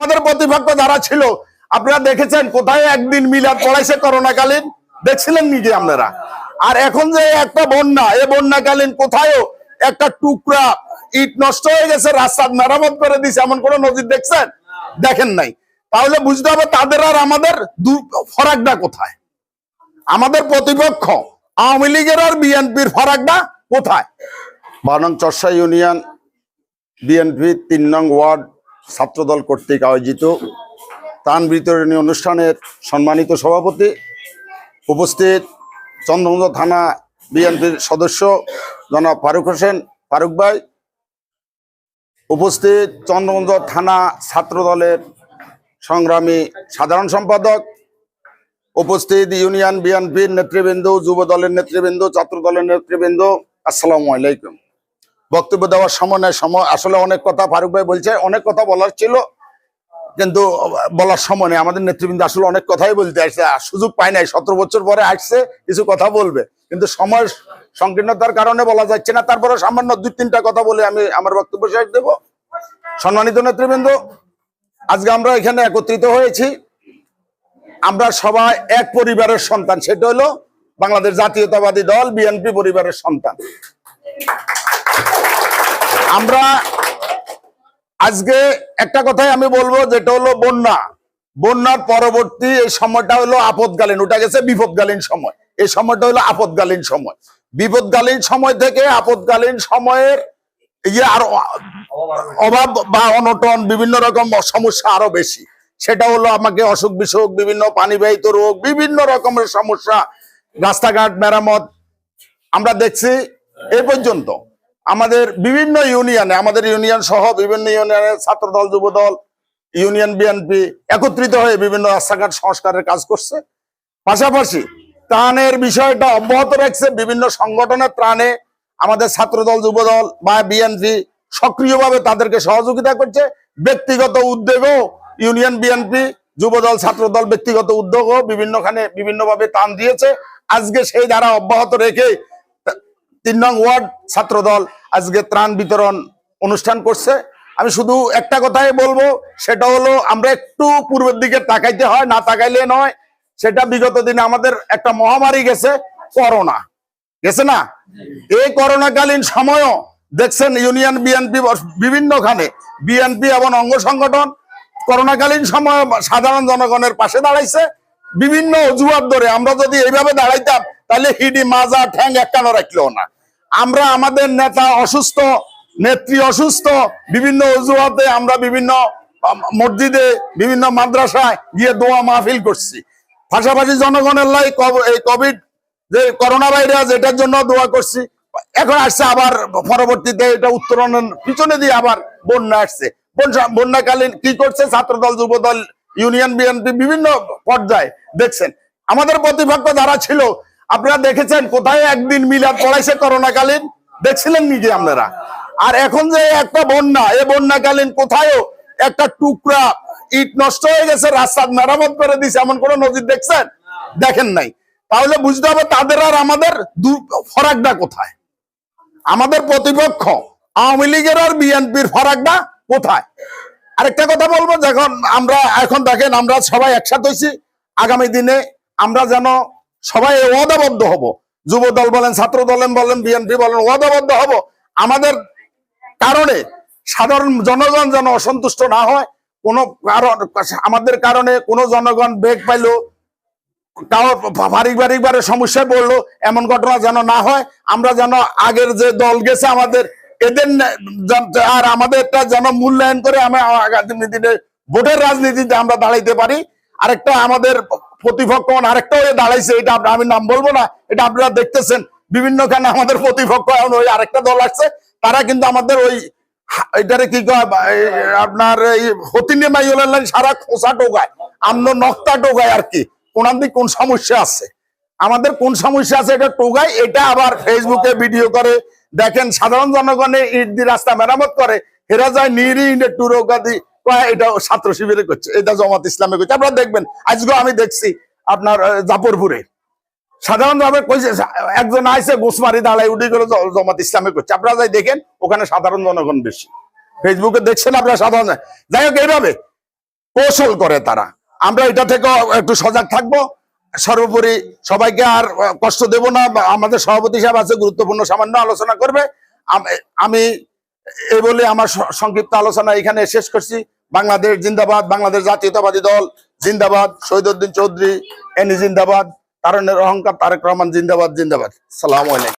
আমাদের প্রতিপক্ষ যারা ছিল, আপনারা দেখেছেন কোথায় একদিন মিলাদ পড়াইছে করোনাকালীন? দেখছিলেন নিজে আপনারা? আর এখন যে একটা বন্যা, এ বন্যাকালীন কোথায়ও একটা টুকরা ইট নষ্ট হয়ে গেছে, রাস্তা মেরামত করে দিছে, এমন কোন নজির দেখছেন? দেখেন নাই। তাহলে বুঝতে হবে তাদের আর আমাদের ফরাকটা কোথায়? আমাদের প্রতিপক্ষ, আওয়ামী লীগের আর বিএনপির ফরাকটা কোথায়? বানং চর্ষা ইউনিয়ন, বিএনপি তিন নং ওয়ার্ড ছাত্রদল কর্তৃক আয়োজিত তান বিতরণী অনুষ্ঠানের সম্মানিত সভাপতি উপস্থিত চন্দ্রগঞ্জ থানা বিএনপির সদস্য জনাব ফারুক হোসেন ফারুক ভাই, উপস্থিত চন্দ্রগঞ্জ থানা ছাত্রদলের সংগ্রামী সাধারণ সম্পাদক, উপস্থিত ইউনিয়ন বিএনপির নেতৃবৃন্দ যুব দলের নেতৃবৃন্দ ছাত্র দলের নেতৃবৃন্দ, আসসালামু আলাইকুম। বক্তব্য দেওয়ার সময় নেই, সময়, আসলে অনেক কথা ফারুক ভাই বলছে, অনেক কথা বলার ছিল, কিন্তু বলার সময় নেই। আমাদের নেতৃবৃন্দ আসলে অনেক কথাই বলতে আসছে সুযোগ পায় নাই। সতেরো বছর পরে আসছে, কিছু কথা বলবে। কিন্তু সময় সংকীর্ণতার কারণে বলা যাচ্ছে না। তারপরে সামান্য দুই, তিনটা কথা বলে আমি আমার বক্তব্য শেষ দেব। সম্মানিত নেতৃবৃন্দ, আজকে আমরা এখানে একত্রিত হয়েছি। আমরা সবাই এক পরিবারের সন্তান, সেটা হলো বাংলাদেশ জাতীয়তাবাদী দল, বিএনপি পরিবারের সন্তান। আমরা আজকে একটা কথাই আমি বলব, যেটা হলো বন্যা। বন্যার পরবর্তী এই সময়টা হলো আপদকালীন, ওটা গেছে বিপদকালীন সময়। এই সময়টা হলো আপদকালীন সময়। বিপদকালীন সময় থেকে আপদকালীন সময়ের ইয়ে আরও অভাব বা অনটন, বিভিন্ন রকম সমস্যা আরও বেশি। সেটা হলো আমাকে অসুখ বিসুখ, বিভিন্ন পানিবাহিত রোগ, বিভিন্ন রকমের সমস্যা, রাস্তাঘাট, মেরামত। আমরা দেখছি এ পর্যন্ত। আমাদের বিভিন্ন ইউনিয়নে, আমাদের ইউনিয়ন সহ বিভিন্ন ইউনিয়নের ছাত্রদল, যুবদল, ইউনিয়ন বিএনপি একত্রিত হয়ে বিভিন্ন রাস্তাঘাট সংস্কারের কাজ করছে। পাশাপাশি ত্রাণের বিষয়টা অব্যাহত রাখছে। বিভিন্ন সংগঠনের ত্রাণে আমাদের ছাত্রদল, যুবদল বা বিএনপি সক্রিয়ভাবে তাদেরকে সহযোগিতা করছে। ব্যক্তিগত উদ্যোগও ইউনিয়ন বিএনপি, যুবদল, ছাত্রদল ব্যক্তিগত উদ্যোগও বিভিন্নখানে বিভিন্নভাবে ত্রাণ দিয়েছে। আজকে সেই ধারা অব্যাহত রেখে তিন নং ওয়ার্ড ছাত্রদল আজকে ত্রাণ বিতরণ অনুষ্ঠান করছে। আমি শুধু একটা কথাই বলব, সেটা হলো আমরা একটু পূর্বের দিকে তাকাইতে হয়, না তাকাইলে নয়, সেটা বিগত দিনে আমাদের একটা মহামারী গেছে, করোনা। গেছে না? এই করোনাকালীন সময়ও দেখছেন ইউনিয়ন বিএনপি বিভিন্নখানে, বিএনপি এবং অঙ্গ সংগঠন করোনাকালীন সময় সাধারণ জনগণের পাশে দাঁড়াইছে। বিভিন্ন অজুহাত ধরে আমরা যদি এইভাবে দাঁড়াইতাম, তাহলে হিডি, মাজা, ঠ্যাং একটানো রাখল না। আমরা আমাদের নেতা অসুস্থ, নেত্রী অসুস্থ, বিভিন্ন অজুহাতে আমরা বিভিন্ন মসজিদে, বিভিন্ন মাদ্রাসায় গিয়ে দোয়া মাহফিল করছি। পাশাপাশি জনগণের লাই এই কোভিড যে করোনা ভাইরাস এটার জন্য দোয়া করছি। এখন আসছে আবার পরবর্তীতে এটা উত্তরণের পিছনে দিয়ে আবার বন্যা আসছে। বন্যা- বন্যাকালীন কি করছে? ছাত্রদল, যুবদল, ইউনিয়ন, বিএনপি বিভিন্ন পর্যায়ে দেখছেন। আমাদের প্রতিপক্ষ যারা ছিল আপনারা দেখেছেন কোথায় একদিন মিলাদ পড়াইছে করোনাকালীন? দেখছিলেন নিজে আপনারা। আর এখন যে একটা বন্যা, এ বন্যাকালীন কোথায়ও একটা টুকরা ইট নষ্ট হয়ে গেছে, রাস্তা মেরামত করে দিছে, এমন কোন নজির দেখছেন? দেখেন নাই। তাহলে বুঝতে হবে তাদের আর আমাদের ফরাকটা কোথায়? আমাদের প্রতিপক্ষ, আওয়ামী লীগের আর বিএনপির ফরাকটা কোথায়? আরেকটা কথা বলব, যখন আমরা এখন দেখেন আমরা সবাই একসাথে হয়েছি। আগামী দিনে আমরা যেন সবাই ওয়াদাবদ্ধ হব। যুব দল বলেন ছাত্র দলেন বলেন, বিএনপি বলেন, ওয়াদাবদ্ধ হব। আমাদের কারণে সাধারণ জনগণ যেন অসন্তুষ্ট না হয়, কোনো কারণ, আমাদের কারণে কোনো জনগণ বেগ পাইলো কারও পারিবারিক ভাবে সমস্যায় পড়ল, এমন ঘটনা যেন না হয়। আমরা যেন আগের যে দল গেছে আমাদের, এদের আর আমাদেরটা যেন মূল্যায়ন করে আমরা আগামী দিনে ভোটের রাজনীতিতে আমরা দাঁড়াইতে পারি। আরেকটা আমাদের প্রতিপক্ষ আরেকটা হয়ে দাঁড়াইছে, এটা আমি নাম বলব না, এটা আপনারা দেখতেছেন। বিভিন্ন বিভিন্নখানে আমাদের প্রতিপক্ষ এখন ওই আরেকটা দল আসছে, তারা কিন্তু আমাদের ওই এটারে কি আপনার এই হতিনে মাইলেন সারা খোসা টোকায় আমরা নক্তা টোকায় আর কি। কোনার দিক কোন সমস্যা আছে? আমাদের কোন সমস্যা আছে এটা টোকায়, এটা আবার ফেসবুকে ভিডিও করে। দেখেন সাধারণ জনগণে ইট দিয়ে রাস্তা মেরামত করে, হেরা যায় নিরি ইন্ডে টুরোকাদি এটা ছাত্র শিবিরে করছে এটা জমাত ইসলামে করছে। আপনারা দেখবেন আজকে আমি দেখছি আপনার আহ, জাফরপুরে। সাধারণভাবে কইছে একজন আইসে গোসমারি দাঁড়ায় উঠে গেল জমাত ইসলামে করছে। আপনারা যাই দেখেন ওখানে সাধারণ জনগণ বেশি। ফেসবুকে দেখছেন আপনারা সাধারণ যাই হোক এইভাবে কৌশল করে তারা। আমরা এটা থেকে একটু সজাগ থাকব। সর্বোপরি সবাইকে আর কষ্ট দেব না। আমাদের সভাপতি সাহেব আছে গুরুত্বপূর্ণ সামান্য আলোচনা করবে। আমি এই বলে আমার সংক্ষিপ্ত আলোচনা এখানে শেষ করছি। বাংলাদেশ জিন্দাবাদ, বাংলাদেশ জাতীয়তাবাদী দল জিন্দাবাদ, শহীদুদ্দিন চৌধুরী, এনি জিন্দাবাদ তারণের অহংকার, তারেক রহমান জিন্দাবাদ জিন্দাবাদ। সালাম আলাইকুম।